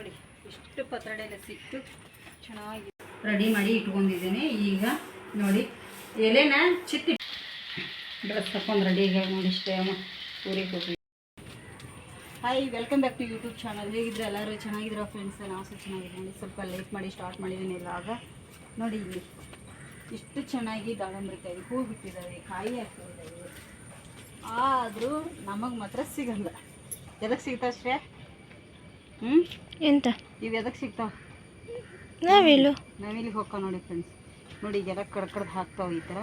ನೋಡಿ ಇಷ್ಟು ಪತ್ರೊಡೆಲ್ಲ ಸಿಕ್ತು ಚೆನ್ನಾಗಿ ರೆಡಿ ಮಾಡಿ ಇಟ್ಕೊಂಡಿದ್ದೀನಿ. ಈಗ ನೋಡಿ ಎಲೆನ ಚಿತ್ತಿ ಡ್ರೆಸ್ ಹಾಕೊಂಡು ರೆಡಿ ಈಗ ನೋಡಿ ಅಮ್ಮ. ಊರಿಗೆ ಹೋಗಿ hi welcome back to YouTube channel ಹೇಗಿದ್ರೆ ಎಲ್ಲರೂ ಚೆನ್ನಾಗಿದ್ದೀರಾ ಫ್ರೆಂಡ್ಸ್ ನಾವು ಸಹ ಚೆನ್ನಾಗಿದೆ ನೋಡಿ ಸ್ವಲ್ಪ ಲೇಟ್ ಮಾಡಿ ಸ್ಟಾರ್ಟ್ ಮಾಡಿದ್ದೀನಿ ಇವಾಗ. ನೋಡಿ ಇಲ್ಲಿ ಇಷ್ಟು ಚೆನ್ನಾಗಿ ದಾಳಂಬ್ರಿಕಾಯಿ ಹೂ ಬಿಟ್ಟಿದ್ದಾವೆ ಕಾಯಿ ಹಾಕಿದ್ದಾವೆ ಆದರೂ ನಮಗೆ ಮಾತ್ರ ಸಿಗಲ್ಲ. ಎದಕ್ಕೆ ಸಿಗ್ತಾ ಶ್ರೇಯ? ಹ್ಞೂ ಎಂತ? ಇವು ಎದಕ್ಕೆ ಸಿಗ್ತಾವ? ನಾವಿಲ್ಲು? ನಾವಿಲ್ಲಿಗೆ ಹೋಗ್ತಾವ ನೋಡಿ ಫ್ರೆಂಡ್ಸ್ ನೋಡಿ ಈಗೆಲ್ಲ ಕಡ್ ಕಡ್ದು ಹಾಕ್ತಾವ ಈ ಥರ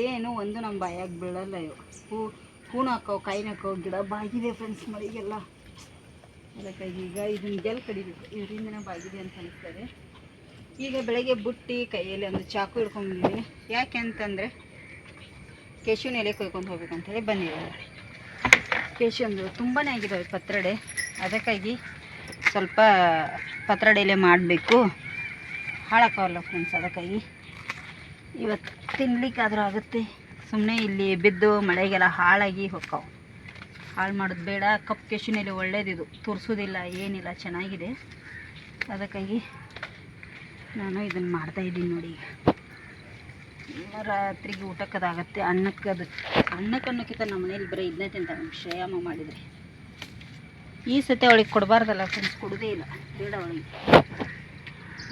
ಏನು ಒಂದು ನಮ್ಮ ಬಾಯಾಗ ಬೀಳಲ್ಲ ಇವು. ಹೂ ಹೂನ ಹಾಕವು ಕಾಯಿನ ಹಾಕವು ಗಿಡ ಬಾಗಿದೆ ಫ್ರೆಂಡ್ಸ್ ಮಳೆಗೆಲ್ಲ ಅದಕ್ಕಾಗಿ ಈಗ ಇದನ್ನ ಗೆಲ್ ಕಡಿಬೇಕು. ಇದರಿಂದನೇ ಬಾಗಿದೆ ಅಂತ ಅನಿಸ್ತದೆ ಈಗ ಬೆಳಗ್ಗೆ ಬುಟ್ಟಿ ಕೈಯಲ್ಲಿ ಒಂದು ಚಾಕು ಹಿಡ್ಕೊಂಡ್ಬಂದಿದ್ದೀನಿ ಯಾಕೆ ಅಂತಂದರೆ ಕೇಶುವಿನ ಎಲೆ ಕೊಯ್ಕೊಂಡು ಹೋಗ್ಬೇಕಂತೇಳಿ ಬಂದಿದ್ದಾರೆ. ಕೇಶವಂದು ತುಂಬಾ ಆಗಿದ್ದಾವೆ ಪತ್ರಡೆ. ಅದಕ್ಕಾಗಿ ಸ್ವಲ್ಪ ಪತ್ರೊಡೆ ಎಲೆ ಮಾಡಬೇಕು. ಹಾಳಾಕವಲ್ಲ ಫ್ರೆಂಡ್ಸ್ ಅದಕ್ಕಾಗಿ. ಇವತ್ತು ತಿನ್ಲಿಕ್ಕಾದರೂ ಆಗುತ್ತೆ. ಸುಮ್ಮನೆ ಇಲ್ಲಿ ಬಿದ್ದು ಮಳೆಗೆಲ್ಲ ಹಾಳಾಗಿ ಹೋಗ್ತಾವೆ. ಹಾಳು ಮಾಡೋದು ಬೇಡ, ಕಪ್ ಕೆಶಿನಲ್ಲಿ ಒಳ್ಳೇದಿದು. ತುರ್ಸೋದಿಲ್ಲ, ಏನಿಲ್ಲ, ಚೆನ್ನಾಗಿದೆ. ಅದಕ್ಕಾಗಿ ನಾನು ಇದನ್ನು ಮಾಡ್ತಾಯಿದ್ದೀನಿ ನೋಡಿ ರಾತ್ರಿಗೆ ಊಟಕ್ಕದಾಗತ್ತೆ. ಅನ್ನಕ್ಕದು ಅನ್ನಕ್ಕೆ ಅನ್ನೋಕ್ಕಿಂತ ನಮ್ಮ ಮನೇಲಿ ಬರೀ ಇದನ್ನೇ ತಿಂತಾರೆ ನಮ್ಮ ಶ್ರೇಯಮ್ಮ ಮಾಡಿದರೆ. ಈ ಸತಿ ಅವಳಿಗೆ ಕೊಡಬಾರ್ದಲ್ಲ ಫ್ರೆಂಡ್ಸ್ ಕೊಡೋದೇ ಇಲ್ಲ. ಬೇಡ ಅವಳಿಗೆ.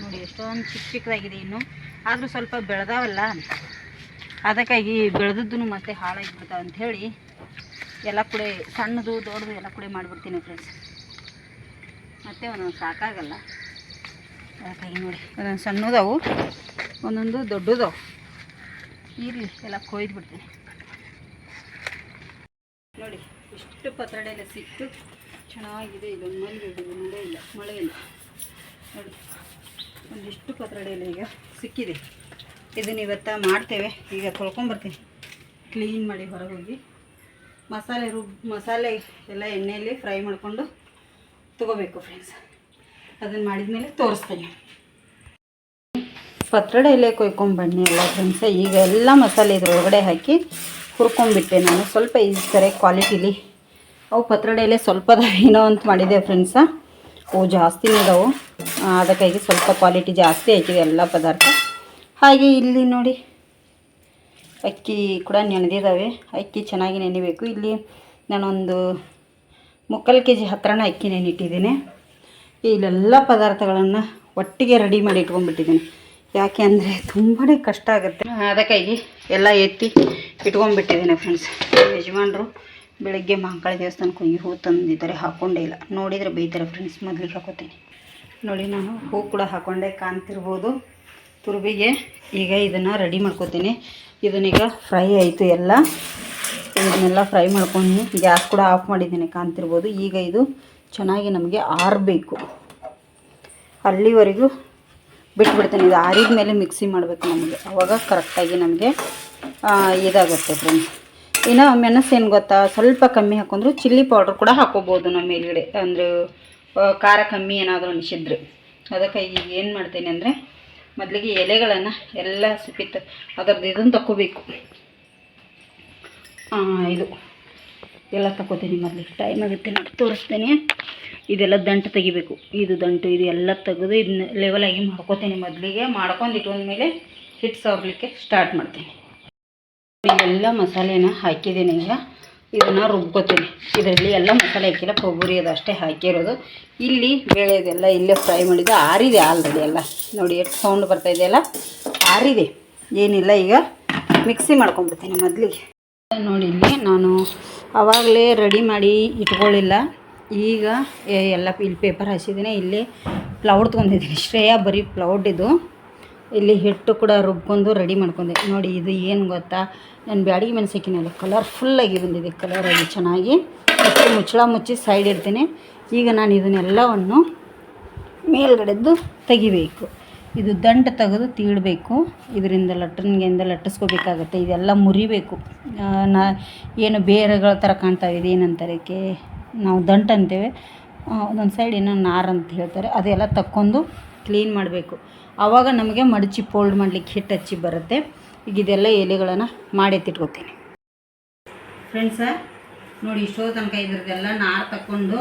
ನೋಡಿ, ಎಷ್ಟೊಂದು ಚಿಕ್ಕ ಚಿಕ್ಕದಾಗಿದೆ ಇನ್ನು. ಆದರೂ ಸ್ವಲ್ಪ ಬೆಳೆದಾವಲ್ಲ. ಅದಕ್ಕಾಗಿ ಬೆಳೆದದ್ದು ಮತ್ತೆ ಹಾಳಾಗಿಬಿಡ್ತಾವೆ ಅಂಥೇಳಿ ಎಲ್ಲ ಕೂಡ ಸಣ್ಣದು, ದೊಡ್ಡದು ಎಲ್ಲ ಕೂಡ ಮಾಡಿಬಿಡ್ತೀನಿ ಫ್ರೆಂಡ್ಸ್ ಮತ್ತೆ ಒಂದೊಂದು ಸಾಕಾಗಲ್ಲ. ಅದಕ್ಕಾಗಿ ನೋಡಿ, ಒಂದೊಂದು ಸಣ್ಣದವು, ಒಂದೊಂದು ದೊಡ್ಡದವು. ಇರಲಿ, ಎಲ್ಲ ಕೊಯ್ದು ಬಿಡ್ತೀನಿ ನೋಡಿ, ಇಷ್ಟು ಪತ್ರಡೆಲ್ಲ ಸಿಕ್ತು ಚೆನ್ನಾಗಿದೆ, ಇದೊಂದು ಮನೆ ಇದೆ ಮಳೆ ಇಲ್ಲ ಮಳೆ ಇಲ್ಲ. ನೋಡಿ, ಒಂದಿಷ್ಟು ಪತ್ರೊಡೆ ಇಲ್ಲ ಈಗ ಸಿಕ್ಕಿದೆ. ಇದನ್ನ ಇವತ್ತ ಮಾಡ್ತೇವೆ. ಈಗ ತೊಳ್ಕೊಂಬರ್ತೀನಿ ಕ್ಲೀನ್ ಮಾಡಿ ಹೊರಗೋಗಿ. ಮಸಾಲೆ ರುಬ್, ಮಸಾಲೆ ಎಲ್ಲ ಎಣ್ಣೆಯಲ್ಲಿ ಫ್ರೈ ಮಾಡಿಕೊಂಡು ತಗೋಬೇಕು ಫ್ರೆಂಡ್ಸ್ ಅದನ್ನು ಮಾಡಿದ್ಮೇಲೆ ತೋರಿಸ್ತೇನೆ. ಪತ್ರಡೆ ಎಲೆ ಕೊಯ್ಕೊಂಬನ್ನಿ ಎಲ್ಲ ಫ್ರೆಂಡ್ಸ ಈಗ ಎಲ್ಲ ಮಸಾಲೆ ಇದ್ರೊಳಗಡೆ ಹಾಕಿ ಹುರ್ಕೊಂಡ್ಬಿಟ್ಟೆ ನಾನು. ಸ್ವಲ್ಪ ಈ ಥರ ಕ್ವಾಲಿಟಿಲಿ ಅವು ಪತ್ರೊಡೆ ಎಲೆ ಸ್ವಲ್ಪ ಏನೋ ಅಂತ ಮಾಡಿದೆ ಫ್ರೆಂಡ್ಸ. ಅವು ಜಾಸ್ತಿನೇ ಇದಾವೆ. ಅದಕ್ಕಾಗಿ ಸ್ವಲ್ಪ ಕ್ವಾಲಿಟಿ ಜಾಸ್ತಿ ಆಯ್ತಿದೆ ಎಲ್ಲ ಪದಾರ್ಥ. ಹಾಗೆ ಇಲ್ಲಿ ನೋಡಿ, ಅಕ್ಕಿ ಕೂಡ ನೆನೆದಿದ್ದಾವೆ ಅಕ್ಕಿ ಚೆನ್ನಾಗಿ ನೆನಿಬೇಕು. ಇಲ್ಲಿ ನಾನೊಂದು ಮುಕ್ಕಾಲು ಕೆ ಜಿ ಹತ್ರನ ಅಕ್ಕಿ ನೆನಿಟ್ಟಿದ್ದೀನಿ ಇಲ್ಲೆಲ್ಲ ಪದಾರ್ಥಗಳನ್ನು ಒಟ್ಟಿಗೆ ರೆಡಿ ಮಾಡಿ ಇಟ್ಕೊಂಡ್ಬಿಟ್ಟಿದ್ದೀನಿ. ಯಾಕೆ ಅಂದರೆ ತುಂಬಾ ಕಷ್ಟ ಆಗುತ್ತೆ. ಅದಕ್ಕಾಗಿ ಎಲ್ಲ ಎತ್ತಿ ಇಟ್ಕೊಂಡ್ಬಿಟ್ಟಿದ್ದೀನಿ ಫ್ರೆಂಡ್ಸ್. ಯಜಮಾನ್ರು ಬೆಳಗ್ಗೆ ಮಾಂಕಳ ದೇವಸ್ಥಾನಕ್ಕೆ ಹೋಗಿ ಹೂ ತಂದಿದ್ದಾರೆ ಹಾಕ್ಕೊಂಡೇ ಇಲ್ಲ. ನೋಡಿದರೆ ಬೈತಾರೆ ಫ್ರೆಂಡ್ಸ್ ಮೊದಲು ಹಾಕೋತೀನಿ. ನೋಡಿ ನಾನು ಹೂ ಕೂಡ ಹಾಕೊಂಡೆ ಕಾಣ್ತಿರ್ಬೋದು. ತುರುಬಿಗೆ ಈಗ ಇದನ್ನು ರೆಡಿ ಮಾಡ್ಕೋತೀನಿ. ಇದನ್ನೀಗ ಫ್ರೈ ಆಯಿತು ಎಲ್ಲ. ಇದನ್ನೆಲ್ಲ ಫ್ರೈ ಮಾಡ್ಕೊಂಡು ಗ್ಯಾಸ್ ಕೂಡ ಆಫ್ ಮಾಡಿದ್ದೀನಿ ಕಾಣ್ತಿರ್ಬೋದು. ಈಗ ಇದು ಚೆನ್ನಾಗಿ ನಮಗೆ ಆರಬೇಕು. ಅಲ್ಲಿವರೆಗೂ ಬಿಟ್ಬಿಡ್ತೀನಿ. ಇದು ಆರಿದ ಮೇಲೆ ಮಿಕ್ಸಿ ಮಾಡಬೇಕು ನಮಗೆ. ಅವಾಗ ಕರೆಕ್ಟಾಗಿ ನಮಗೆ ಇದಾಗುತ್ತೆ ಫ್ರೆಂಡ್ಸ್ ಇನ್ನು ಮೆಣಸೇನು ಗೊತ್ತಾ? ಸ್ವಲ್ಪ ಕಮ್ಮಿ ಹಾಕೊಂಡ್ರು ಚಿಲ್ಲಿ ಪೌಡ್ರ್ ಕೂಡ ಹಾಕೋಬೋದು ನಮ್ಮ ಮೇಲ್ಗಡೆ. ಅಂದರೆ ಖಾರ ಕಮ್ಮಿ ಏನಾದರೂ ಅನಿಸಿದ್ರೆ. ಅದಕ್ಕೆ ಈಗ ಏನು ಮಾಡ್ತೀನಿ ಅಂದರೆ, ಮೊದಲಿಗೆ ಎಲೆಗಳನ್ನು ಎಲ್ಲ ಸಿಪಿತ್ತು ಅದರದ್ದು ಇದನ್ನು ತಗೋಬೇಕು ಇದು. ಎಲ್ಲ ತಗೋತೀನಿ ಮೊದಲಿಗೆ. ಟೈಮ್ ಆಗುತ್ತೆ ನಾನು ತೋರಿಸ್ತೀನಿ. ಇದೆಲ್ಲ ದಂಟು ತೆಗಿಬೇಕು. ಇದು ದಂಟು, ಇದು ಎಲ್ಲ ತೆಗೆದು ಇದನ್ನ ಲೆವೆಲಾಗಿ ಮಾಡ್ಕೋತೀನಿ ಮೊದಲಿಗೆ. ಮಾಡ್ಕೊಂಡು ಇಟ್ಕೊಂಡ್ಮೇಲೆ ಹಿಟ್ಟು ಸವರ್ಲಿಕ್ಕೆ ಸ್ಟಾರ್ಟ್ ಮಾಡ್ತೀನಿ. ಇವೆಲ್ಲ ಮಸಾಲೆನ ಹಾಕಿದ್ದೀನಿ ಈಗ. ಇದನ್ನು ರುಬ್ಕೋತೀನಿ. ಇದರಲ್ಲಿ ಎಲ್ಲ ಮಸಾಲೆ ಹಾಕಿಲ್ಲ, ಕೊಬ್ಬರಿ ಅದು ಅಷ್ಟೇ ಹಾಕಿರೋದು. ಇಲ್ಲಿ ಬೇಳೆದೆಲ್ಲ ಇಲ್ಲೇ ಫ್ರೈ ಮಾಡಿದ್ದು. ಆರಿದೆ ಆಲ್ರೆಡಿ ಎಲ್ಲ. ನೋಡಿ, ಎಷ್ಟು ಸೌಂಡ್ ಬರ್ತಾ ಇದೆಯಲ್ಲ ಆರಿದೆ. ಏನಿಲ್ಲ ಈಗ. ಮಿಕ್ಸಿ ಮಾಡ್ಕೊಂಡ್ಬಿಡ್ತೀನಿ ಮೊದಲಿಗೆ. ನೋಡಿ, ಇಲ್ಲಿ ನಾನು ಆವಾಗಲೇ ರೆಡಿ ಮಾಡಿ ಇಟ್ಕೊಳ್ಳಿಲ್ಲ ಈಗ ಎಲ್ಲ, ಇಲ್ಲಿ ಪೇಪರ್ ಹಚ್ಚಿದ್ದೀನಿ ಇಲ್ಲಿ ಪ್ಲೌಡ್ ತೊಗೊಂಡಿದ್ದೀನಿ ಶ್ರೇಯಾ ಬರೀ ಪ್ಲೌಡ್ ಇದು. ಇಲ್ಲಿ ಹಿಟ್ಟು ಕೂಡ ರುಬ್ಕೊಂಡು ರೆಡಿ ಮಾಡ್ಕೊಂಡೆ. ನೋಡಿ ಇದು ಏನು ಗೊತ್ತಾ? ನಾನು ಬ್ಯಾಡಿಗೆ ಕಲರ್ ಕಲರ್ಫುಲ್ಲಾಗಿ ಬಂದಿದೆ. ಕಲರಾಗಿ ಚೆನ್ನಾಗಿ ಮತ್ತೆ ಮುಚ್ಚಳ ಮುಚ್ಚಿ ಸೈಡ್ ಇಡ್ತೀನಿ. ಈಗ ನಾನು ಇದನ್ನೆಲ್ಲವನ್ನು ಮೇಲ್ಗಡೆದ್ದು ತೆಗಿಬೇಕು. ಇದು ದಂಟು ತೆಗೆದು ತೀಡಬೇಕು. ಇದರಿಂದ ಲಟ್ಟನ್ಗೆಯಿಂದ ಲಟ್ಟಿಸ್ಕೋಬೇಕಾಗತ್ತೆ. ಇದೆಲ್ಲ ಮುರಿಬೇಕು. ನಾ, ಏನು ಬೇರೆಗಳ ಥರ ಕಾಣ್ತಾ ಇದೆ. ಏನಂತಾರೆ ಇದಕ್ಕೆ ನಾವು ದಂಟು ಅಂತೇವೆ. ಒಂದೊಂದು ಸೈಡ್ ಏನೋ ನಾರು ಅಂತ ಹೇಳ್ತಾರೆ. ಅದೆಲ್ಲ ತಕ್ಕೊಂಡು ಕ್ಲೀನ್ ಮಾಡಬೇಕು. ಆವಾಗ ನಮಗೆ ಮಡಚಿ ಫೋಲ್ಡ್ ಮಾಡಲಿಕ್ಕೆ ಹಿಟ್ಟು ಹಚ್ಚಿ ಬರುತ್ತೆ. ಈಗ ಇದೆಲ್ಲ ಎಲೆಗಳನ್ನು ಮಾಡಿ ಎತ್ತಿಟ್ಕೋತೀನಿ. ಫ್ರೆಂಡ್ಸ ನೋಡಿ ಇಷ್ಟೋ ತನಕ ಇದ್ರದ್ದೆಲ್ಲ ನಾರು ತಕ್ಕೊಂಡು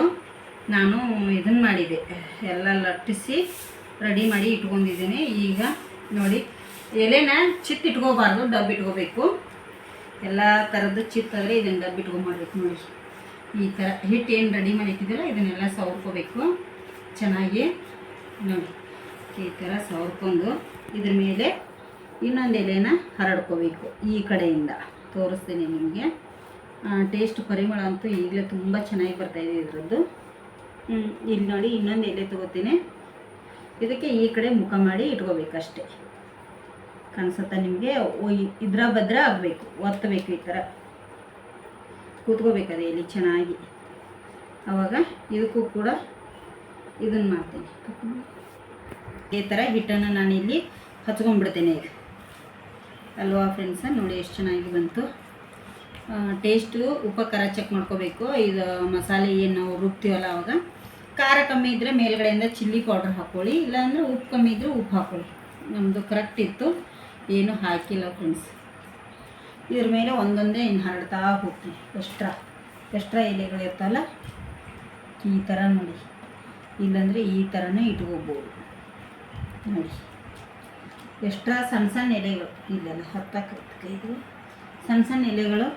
ನಾನು ಇದನ್ನು ಮಾಡಿದೆ. ಎಲ್ಲ ಲಟ್ಟಿಸಿ ರೆಡಿ ಮಾಡಿ ಇಟ್ಕೊಂಡಿದ್ದೀನಿ. ಈಗ ನೋಡಿ, ಎಲೆನ ಚಿತ್ತು ಇಟ್ಕೋಬಾರ್ದು, ಡಬ್ ಇಟ್ಕೋಬೇಕು. ಎಲ್ಲ ಥರದ್ದು ಚಿತ್ತಾದರೆ ಇದನ್ನು ಡಬ್ ಇಟ್ಕೊಂಡ್ಬಿಡ್ಬೇಕು ನೋಡಿ. ಈ ಥರ ಹಿಟ್ಟು ಏನು ರೆಡಿ ಮಾಡಿ ಇಟ್ಟಿದ್ದೀರ ಇದನ್ನೆಲ್ಲ ಸವರ್ಕೋಬೇಕು. ಚೆನ್ನಾಗಿ ನೋಡಿ. ಈ ಥರ ಸವರ್ಕೊಂಡು ಇದ್ರ ಮೇಲೆ ಇನ್ನೊಂದು ಎಲೆನ ಹರಡ್ಕೋಬೇಕು ಈ ಕಡೆಯಿಂದ. ತೋರಿಸ್ತೀನಿ ನಿಮಗೆ. ಟೇಸ್ಟ್ ಪರಿಮಳ ಅಂತೂ ಈಗಲೇ ತುಂಬ ಚೆನ್ನಾಗಿ ಬರ್ತಾಯಿದೆ ಇದರದ್ದು. ಇಲ್ಲಿ ನೋಡಿ ಇನ್ನೊಂದು ಎಲೆ ತಗೋತೀನಿ. ಇದಕ್ಕೆ ಈ ಕಡೆ ಮುಖ ಮಾಡಿ ಇಟ್ಕೋಬೇಕಷ್ಟೆ. ಕಾಣಿಸುತ್ತಾ ನಿಮಗೆ? ಇದ್ರ ಭದ್ರ ಆಗಬೇಕು, ಒತ್ತಬೇಕು ಈ ಥರ. ಕೂತ್ಕೋಬೇಕು ಇಲ್ಲಿ ಚೆನ್ನಾಗಿ. ಆವಾಗ ಇದಕ್ಕೂ ಕೂಡ ಇದನ್ನು ಮಾಡ್ತೀನಿ. ಈ ಥರ ಹಿಟ್ಟನ್ನು ನಾನು ಇಲ್ಲಿ ಹಚ್ಕೊಂಡ್ಬಿಡ್ತೇನೆ. ಈಗ ಅಲ್ವಾ ಫ್ರೆಂಡ್ಸ ನೋಡಿ ಎಷ್ಟು ಚೆನ್ನಾಗಿ ಬಂತು. ಟೇಸ್ಟು ಉಪ್ಪ ಖಾರ ಚೆಕ್ ಮಾಡ್ಕೋಬೇಕು. ಇದು ಮಸಾಲೆ ಏನು ನಾವು ರುಬ್ತೀವಲ್ಲ ಅವಾಗ. ಖಾರ ಕಮ್ಮಿ ಇದ್ದರೆ ಮೇಲ್ಗಡೆಯಿಂದ ಚಿಲ್ಲಿ ಪೌಡ್ರ್ ಹಾಕ್ಕೊಳ್ಳಿ ಇಲ್ಲಾಂದರೆ ಉಪ್ಪು ಕಮ್ಮಿ ಇದ್ದರೆ ಉಪ್ಪು ಹಾಕ್ಕೊಳ್ಳಿ ನಮ್ಮದು ಕರೆಕ್ಟ್ ಇತ್ತು. ಏನೂ ಹಾಕಿಲ್ಲ ಫ್ರೆಂಡ್ಸ್ ಇದ್ರ ಮೇಲೆ ಒಂದೊಂದೇ ಇನ್ನು ಹರಡ್ತಾ ಹೋಗ್ತೀನಿ. ಎಕ್ಸ್ಟ್ರಾ. ಎಕ್ಸ್ಟ್ರಾ ಎಲೆಗಳು ಇರ್ತಲ್ಲ ಈ ಥರ ನೋಡಿ. ಇಲ್ಲಾಂದರೆ ಈ ಥರನೇ ಇಟ್ಕೋಬೋದು. ನೋಡಿ. ಎಕ್ಸ್ಟ್ರಾ ಸಣ್ಣ ಸಣ್ಣ ಎಲೆಗಳು ಇಲ್ಲೆಲ್ಲ ಹತ್ತಕ್ಕೆ ಇದು. ಸಣ್ಣ ಸಣ್ಣ ಎಲೆಗಳು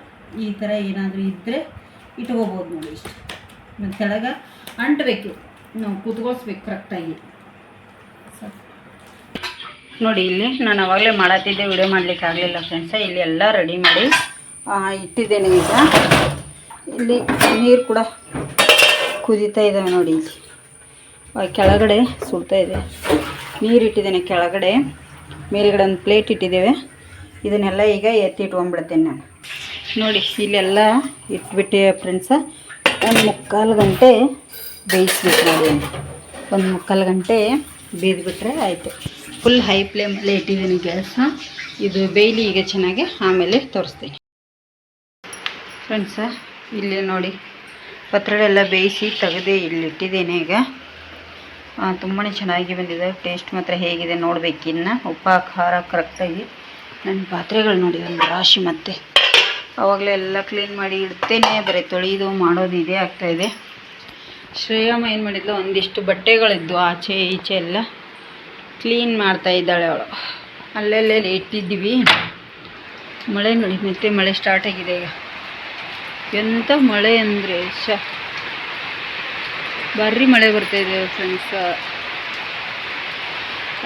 ಈ ಥರ ಏನಾದರೂ ಇದ್ದರೆ ಇಟ್ಕೋಬೋದು ನೋಡಿ ಇಷ್ಟು. ಮತ್ತು ಕೆಳಗೆ ಅಂಟಬೇಕು. ನಾವು ಕೂತ್ಕೊಳ್ಸ್ಬೇಕು ಕರೆಕ್ಟಾಗಿ ನೋಡಿ, ಇಲ್ಲಿ ನಾನು ಅವಾಗಲೇ ಮಾಡತ್ತಿದ್ದೆ ವಿಡಿಯೋ ಮಾಡ್ಲಿಕ್ಕೆ ಆಗಲಿಲ್ಲ ಫ್ರೆಂಡ್ಸ ಇಲ್ಲಿ ಎಲ್ಲ ರೆಡಿ ಮಾಡಿ ಇಟ್ಟಿದ್ದೇನೆ ಈಗ. ಇಲ್ಲಿ ನೀರು ಕೂಡ ಕುದೀತಾ ಇದ್ದಾವೆ ನೋಡಿ ಕೆಳಗಡೆ ಸುಡ್ತಾ ಇದೆ. ನೀರು ಇಟ್ಟಿದ್ದೇನೆ ಕೆಳಗಡೆ. ಮೇಲ್ಗಡೆ ಒಂದು ಪ್ಲೇಟ್ ಇಟ್ಟಿದ್ದೇವೆ. ಇದನ್ನೆಲ್ಲ ಈಗ ಎತ್ತಿ ಇಟ್ಕೊಂಡ್ಬಿಡ್ತೀನಿ ನಾನು. ನೋಡಿ, ಇಲ್ಲೆಲ್ಲ ಇಟ್ಬಿಟ್ಟೆ ಫ್ರೆಂಡ್ಸ. ಒಂದು ಮುಕ್ಕಾಲು ಗಂಟೆ ಬೇಯಿಸ್ಬೇಕು ನೋಡಿ. ಒಂದು ಮುಕ್ಕಾಲು ಗಂಟೆ ಬೇಯ್ದುಬಿಟ್ರೆ ಆಯಿತು. ಫುಲ್ ಹೈ ಫ್ಲೇಮಲ್ಲೇ ಇಟ್ಟಿದ್ದೀನಿ ಗ್ಯಾಸ್ನ ಇದು ಬೇಯ್ಲಿ ಈಗ ಚೆನ್ನಾಗಿ ಆಮೇಲೆ ತೋರಿಸ್ತೀನಿ. ಫ್ರೆಂಡ್ಸ, ಇಲ್ಲಿ ನೋಡಿ. ಪತ್ರೊಡೆ ಎಲ್ಲ ಬೇಯಿಸಿ ತೆಗೆದು ಇಲ್ಲಿ ಇಟ್ಟಿದ್ದೇನೆ ಈಗ. ತುಂಬಾ ಚೆನ್ನಾಗಿ ಬಂದಿದೆ. ಟೇಸ್ಟ್ ಮಾತ್ರ ಹೇಗಿದೆ ನೋಡಬೇಕಿನ್ನು ಉಪ್ಪು ಖಾರ ಕರೆಕ್ಟಾಗಿ ನನ್ನ ಪಾತ್ರೆಗಳು ನೋಡಿ, ಒಂದು ರಾಶಿ ಮತ್ತೆ. ಆವಾಗಲೇ ಎಲ್ಲ ಕ್ಲೀನ್ ಮಾಡಿ ಇಡ್ತೇನೆ. ಬರೀ ತೊಳೆಯೋದು ಮಾಡೋದು ಇದೇ ಆಗ್ತಾಯಿದೆ ಶ್ರೇಯಮ್ಮ ಏನು ಮಾಡಿದ್ಲು? ಒಂದಿಷ್ಟು ಬಟ್ಟೆಗಳಿದ್ದು ಆಚೆ ಈಚೆ ಎಲ್ಲ ಕ್ಲೀನ್ ಮಾಡ್ತಾ ಇದ್ದಾಳೆ ಅವಳು. ಅಲ್ಲಲ್ಲೇ ಇಟ್ಟಿದ್ದೀವಿ. ಮಳೆ ನೋಡಿ, ಮತ್ತೆ ಮಳೆ ಸ್ಟಾರ್ಟ್ ಆಗಿದೆ ಈಗ. ಎಂಥ ಮಳೆ ಅಂದರೆ, ಶ ಬರ್ರಿ ಮಳೆ ಬರ್ತಾ ಇದೆ ಫ್ರೆಂಡ್ಸ್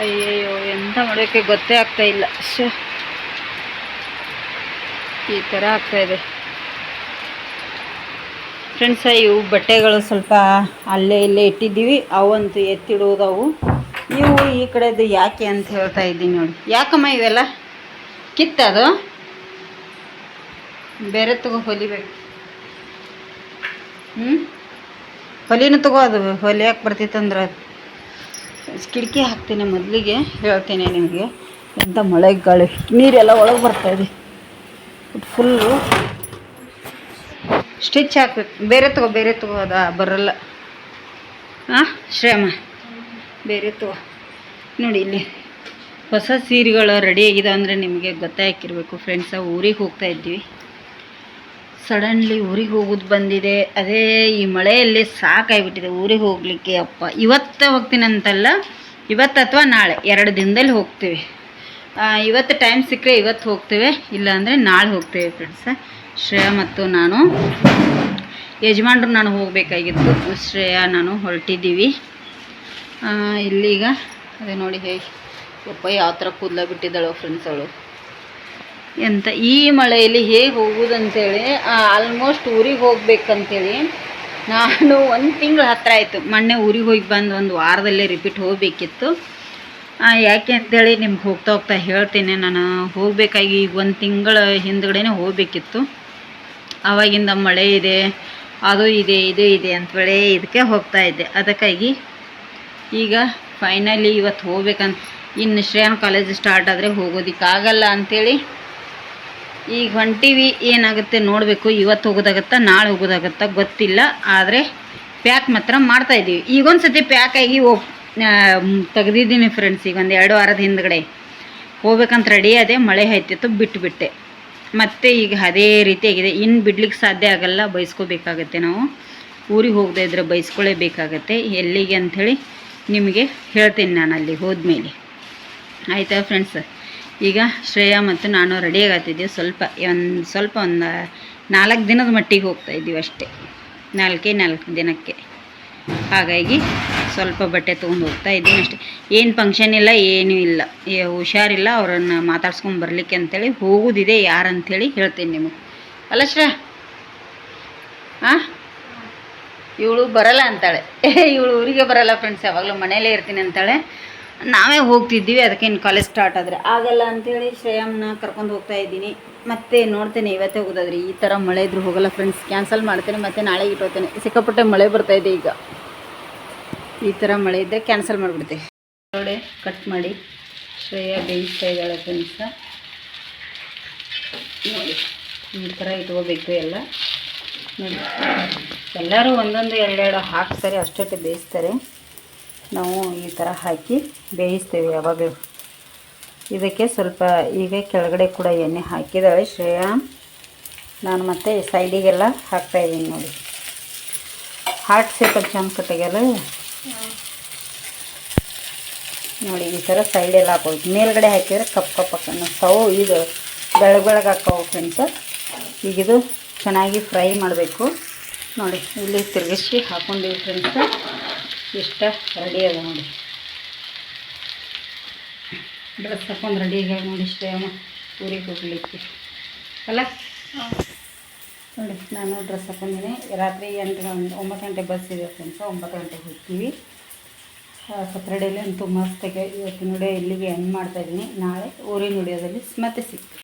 ಅಯ್ಯಯ್ಯೋ ಎಂಥ ಮಳೆಕ್ಕೆ ಗೊತ್ತೇ ಆಗ್ತಾ ಇಲ್ಲ. ಈ ಥರ ಆಗ್ತಾ ಇದೆ. ಫ್ರೆಂಡ್ಸ ಇವು ಬಟ್ಟೆಗಳು ಸ್ವಲ್ಪ ಅಲ್ಲೇ ಇಲ್ಲೇ ಇಟ್ಟಿದ್ದೀವಿ. ಅವಂತೂ ಎತ್ತಿಡುವುದವು ಇವು ಈ ಕಡೆದು ಯಾಕೆ ಅಂತ ಹೇಳ್ತಾ ಇದ್ದೀನಿ ನೋಡಿ. ಯಾಕಮ್ಮ ಇವೆಲ್ಲ? ಕಿತ್ತದು ಬೇರೆ ತಗೋ ಹೊಲಿಬೇಕು. ಹ್ಞೂ ಹೊಲಿನ ತಗೋ, ಅದು ಹೊಲಿಯಕ್ಕೆ ಬರ್ತಿತ್ತಂದ್ರೆ ಕಿಟಕಿ ಹಾಕ್ತೀನಿ ಮೊದಲಿಗೆ, ಹೇಳ್ತೀನಿ ನಿಮಗೆ. ಎಂಥ ಮಳೆ ಗಾಳಿ, ನೀರೆಲ್ಲ ಒಳಗೆ ಬರ್ತಾ ಇದೆ. ಫುಲ್ಲು ಸ್ಟಿಚ್ ಹಾಕ್ಬೇಕು. ಬೇರೆ ತಗೋ ಬೇರೆ ತಗೋ, ಅದ ಬರಲ್ಲ. ಹಾಂ ಶ್ರೇಮ? ಬೇರೆ ತಗೋ. ನೋಡಿ ಇಲ್ಲಿ ಹೊಸ ಸೀರೆಗಳು ರೆಡಿ ಆಗಿದೆ ಅಂದರೆ ನಿಮಗೆ ಗೊತ್ತಾಗಿರ್ಬೇಕು ಫ್ರೆಂಡ್ಸ ಊರಿಗೆ ಹೋಗ್ತಾ ಇದ್ವಿ ಸಡನ್ಲಿ ಊರಿಗೆ ಹೋಗೋದು ಬಂದಿದೆ. ಅದೇ ಈ ಮಳೆಯಲ್ಲಿ ಸಾಕಾಗಿಬಿಟ್ಟಿದೆ ಊರಿಗೆ ಹೋಗಲಿಕ್ಕೆ ಅಪ್ಪ. ಇವತ್ತು ಹೋಗ್ತೀನಂತಲ್ಲ, ಇವತ್ತು ಅಥವಾ ನಾಳೆ, ಎರಡು ದಿನದಲ್ಲಿ ಹೋಗ್ತೀವಿ. ಇವತ್ತು ಟೈಮ್ ಸಿಕ್ಕರೆ ಇವತ್ತು ಹೋಗ್ತೇವೆ, ಇಲ್ಲಾಂದರೆ ನಾಳೆ ಹೋಗ್ತೇವೆ ಫ್ರೆಂಡ್ಸ ಶ್ರೇಯಾ ಮತ್ತು ನಾನು. ಯಜಮಾನ್ರು ನಾನು ಹೋಗಬೇಕಾಗಿತ್ತು. ಶ್ರೇಯಾ, ನಾನು ಹೊರಟಿದ್ದೀವಿ. ಇಲ್ಲಿಗ ಇಲ್ಲೀಗ, ಅದೇ ನೋಡಿ ಹೇಗೆ ಅಪ್ಪ ಯಾವ ಥರ ಕೂದಲ ಬಿಟ್ಟಿದ್ದಾಳು ಫ್ರೆಂಡ್ಸ್ ಅವಳು. ಎಂತ ಈ ಮಳೆಯಲ್ಲಿ ಹೇಗೆ ಹೋಗುದಂತೇಳಿ ಆಲ್ಮೋಸ್ಟ್ ಊರಿಗೆ ಹೋಗ್ಬೇಕಂತೇಳಿ ನಾನು ಒಂದು ತಿಂಗಳು ಹತ್ರ ಆಯಿತು. ಮೊನ್ನೆ ಊರಿಗೆ ಹೋಗಿ ಬಂದು ಒಂದು ವಾರದಲ್ಲೇ ರಿಪೀಟ್ ಹೋಗಬೇಕಿತ್ತು. ಯಾಕೆ ಅಂತೇಳಿ ನಿಮ್ಗೆ ಹೋಗ್ತಾ ಹೋಗ್ತಾ ಹೇಳ್ತೇನೆ. ನಾನು ಹೋಗಬೇಕಾಗಿ ಈಗ ಒಂದು ತಿಂಗಳ ಹಿಂದ್ಗಡೆನೇ ಹೋಗಬೇಕಿತ್ತು. ಆವಾಗಿಂದ ಮಳೆ ಇದೆ, ಅದು ಇದೆ, ಇದು ಇದೆ ಅಂತೇಳಿ ಇದಕ್ಕೆ ಹೋಗ್ತಾ ಇದ್ದೆ. ಅದಕ್ಕಾಗಿ ಈಗ ಫೈನಲಿ ಇವತ್ತು ಹೋಗ್ಬೇಕಂತ ಇನ್ನು ಶ್ರೇಯನ್ ಕಾಲೇಜ್ ಸ್ಟಾರ್ಟ್ ಆದರೆ ಹೋಗೋದಕ್ಕಾಗಲ್ಲ ಅಂಥೇಳಿ ಈಗ ಹೊಂಟಿವಿ, ಏನಾಗುತ್ತೆ ನೋಡಬೇಕು, ಇವತ್ತು ಹೋಗೋದಾಗತ್ತ, ನಾಳೆ ಹೋಗೋದಾಗತ್ತ ಗೊತ್ತಿಲ್ಲ, ಆದರೆ ಪ್ಯಾಕ್ ಮಾತ್ರ ಮಾಡ್ತಾ ಇದ್ದೀವಿ. ಈಗೊಂದು ಸತಿ ಪ್ಯಾಕ್ ಆಗಿ ಓ ತೆಗೆದಿದ್ದೀನಿ ಫ್ರೆಂಡ್ಸ್ ಈಗ ಒಂದು ಎರಡು ವಾರದ ಹಿಂದ್ಗಡೆ. ಹೋಗ್ಬೇಕಂತ ರೆಡಿ ಅದೇ ಮಳೆ ಆಯ್ತಿತ್ತು ಬಿಟ್ಟುಬಿಟ್ಟೆ ಮತ್ತೆ ಈಗ ಅದೇ ರೀತಿಯಾಗಿದೆ ಇನ್ನು ಬಿಡ್ಲಿಕ್ಕೆ ಸಾಧ್ಯ ಆಗಲ್ಲ ಬಯಸ್ಕೋಬೇಕಾಗತ್ತೆ ನಾವು. ಊರಿಗೆ ಹೋಗದೇ ಇದ್ರೆ ಬಯಸ್ಕೊಳ್ಳೇಬೇಕಾಗತ್ತೆ ಎಲ್ಲಿಗೆ ಅಂಥೇಳಿ ನಿಮಗೆ ಹೇಳ್ತೀನಿ ನಾನು ಅಲ್ಲಿ ಹೋದ್ಮೇಲೆ. ಆಯಿತಾ ಫ್ರೆಂಡ್ಸ್ ಈಗ ಶ್ರೇಯಾ ಮತ್ತು ನಾನು ರೆಡಿಯಾಗತ್ತಿದ್ದೀವಿ ಸ್ವಲ್ಪ ಒಂದು ಸ್ವಲ್ಪ ಒಂದು ನಾಲ್ಕು ದಿನದ ಮಟ್ಟಿಗೆ ಹೋಗ್ತಾ ಇದ್ದೀವಿ ಅಷ್ಟೇ. ನಾಲ್ಕೇ ನಾಲ್ಕು ದಿನಕ್ಕೆ. ಹಾಗಾಗಿ ಸ್ವಲ್ಪ ಬಟ್ಟೆ ತೊಗೊಂಡು ಹೋಗ್ತಾ ಇದ್ದೀನಿ ಅಷ್ಟೇ. ಏನು ಫಂಕ್ಷನ್ ಇಲ್ಲ, ಏನೂ ಇಲ್ಲ. ಹುಷಾರಿಲ್ಲ, ಅವರನ್ನು ಮಾತಾಡ್ಸ್ಕೊಂಡು ಬರಲಿಕ್ಕೆ ಅಂತೇಳಿ ಹೋಗೋದಿದೆ ಯಾರಂಥೇಳಿ ಹೇಳ್ತೀನಿ ನಿಮಗೆ. ಅಲ್ಲ ಶ್ರೇ ಹಾಂ ಇವಳು ಬರಲ್ಲ ಅಂತಾಳೆ. ಇವಳು ಊರಿಗೆ ಬರಲ್ಲ ಫ್ರೆಂಡ್ಸ್ ಯಾವಾಗಲೂ ಮನೇಲೇ ಇರ್ತೀನಿ ಅಂತಾಳೆ. ನಾವೇ ಹೋಗ್ತಿದ್ದೀವಿ, ಅದಕ್ಕೆ ಇನ್ನು ಕಾಲೇಜ್ ಸ್ಟಾರ್ಟ್ ಆದರೆ. ಆಗಲ್ಲ ಅಂಥೇಳಿ ಶ್ರೇಯಮ್ನ ಕರ್ಕೊಂಡು ಹೋಗ್ತಾ ಇದ್ದೀನಿ. ಮತ್ತೆ ನೋಡ್ತೇನೆ, ಇವತ್ತೇ ಹೋಗೋದಾದ್ರೆ ಈ ಥರ ಮಳೆ ಇದ್ರೂ ಹೋಗಲ್ಲ ಫ್ರೆಂಡ್ಸ್ ಕ್ಯಾನ್ಸಲ್ ಮಾಡ್ತೇನೆ, ಮತ್ತೆ ನಾಳೆ ಇಟ್ಟೋತೇನೆ ಸಿಕ್ಕಾಪಟ್ಟೆ ಮಳೆ ಬರ್ತಾ ಇದೆ ಈಗ. ಈ ಥರ ಮಳೆ ಇದ್ದರೆ ಕ್ಯಾನ್ಸಲ್ ಮಾಡಿಬಿಡ್ತೀವಿ ನೋಡಿ ಕಟ್ ಮಾಡಿ. ಶ್ರೇಯ ಬೇಯಿಸ್ತಾ ಇದ್ದಾಳೆ ಫ್ರೆಂಡ್ಸ ನೋಡಿ, ಈ ಥರ ಇಟ್ಕೋಬೇಕು ಎಲ್ಲ. ನೋಡಿ, ಎಲ್ಲರೂ ಒಂದೊಂದು ಎರಡೆರಡು ಹಾಕ್ತಾರೆ ಅಷ್ಟೊಟ್ಟೆ ಬೇಯಿಸ್ತಾರೆ. ನಾವು ಈ ಥರ ಹಾಕಿ ಬೇಯಿಸ್ತೇವೆ ಯಾವಾಗಲೂ. ಇದಕ್ಕೆ ಸ್ವಲ್ಪ ಈಗ ಕೆಳಗಡೆ ಕೂಡ ಎಣ್ಣೆ ಹಾಕಿದ್ದಾಳೆ ಶ್ರೇಯಾ, ನಾನು ಮತ್ತೆ ಸೈಡಿಗೆಲ್ಲ ಹಾಕ್ತಾಯಿದ್ದೀನಿ ನೋಡಿ. ಹಾಟ್ ಸೇಪಲ್ಲಿ ಚೆಂದ ತೆಗೆಯಲ್ಲ ನೋಡಿ, ಈ ಥರ ಸೈಡೆಲ್ಲ ಹಾಕೋದು ಮೇಲ್ಗಡೆ ಹಾಕಿದರೆ ಕಪ್ ಕಪ್ ಸೌ ಇದು ಬೆಳಗ್ಗೆ ಬೆಳಗ್ಗೆ ಹಾಕವು ಫ್ರೆಂಡ್ಸ್ ಈಗ ಇದು ಚೆನ್ನಾಗಿ ಫ್ರೈ ಮಾಡಬೇಕು. ನೋಡಿ, ಇಲ್ಲಿ ತಿರುಗಿಸಿ ಹಾಕೊಂಡಿವಿ ಫ್ರೆಂಡ್ಸ್ ಇಷ್ಟ ರೆಡಿ ಅದ ನೋಡಿ. ಡ್ರೆಸ್ ಹಾಕೊಂಡು ರೆಡಿ ಆಗ್ಯಾವ ನೋಡಿ ಇಷ್ಟೇ ಅಮ್ಮ ಊರಿಗೆ ಹೋಗ್ಲಿಕ್ಕೆ. ಅಲ್ಲ? ನೋಡಿ, ನಾನು ಡ್ರೆಸ್ ಹಾಕೊಂಡಿನಿ. ರಾತ್ರಿ ಎಂಟು ಗಂಟೆ ಒಂಬತ್ತು ಗಂಟೆ ಬಸ್ ಇದೆ ಫ್ರೆಂಡ್ಸ್ ಒಂಬತ್ತು ಗಂಟೆಗೆ ಹೋಗ್ತೀವಿ. ಸತ್ರಡೇಲಿ ಅಂತೂ ಮಸ್ತಾಗಿ ಇವತ್ತು ನೋಡಿ ಇಲ್ಲಿಗೆ ಎಂಡ್ ಮಾಡ್ತಾಯಿದ್ದೀನಿ ನಾಳೆ ಊರಿನ ನುಡಿಯೋದಲ್ಲಿ ಮತ್ತೆ ಸಿಗ್ತೀವಿ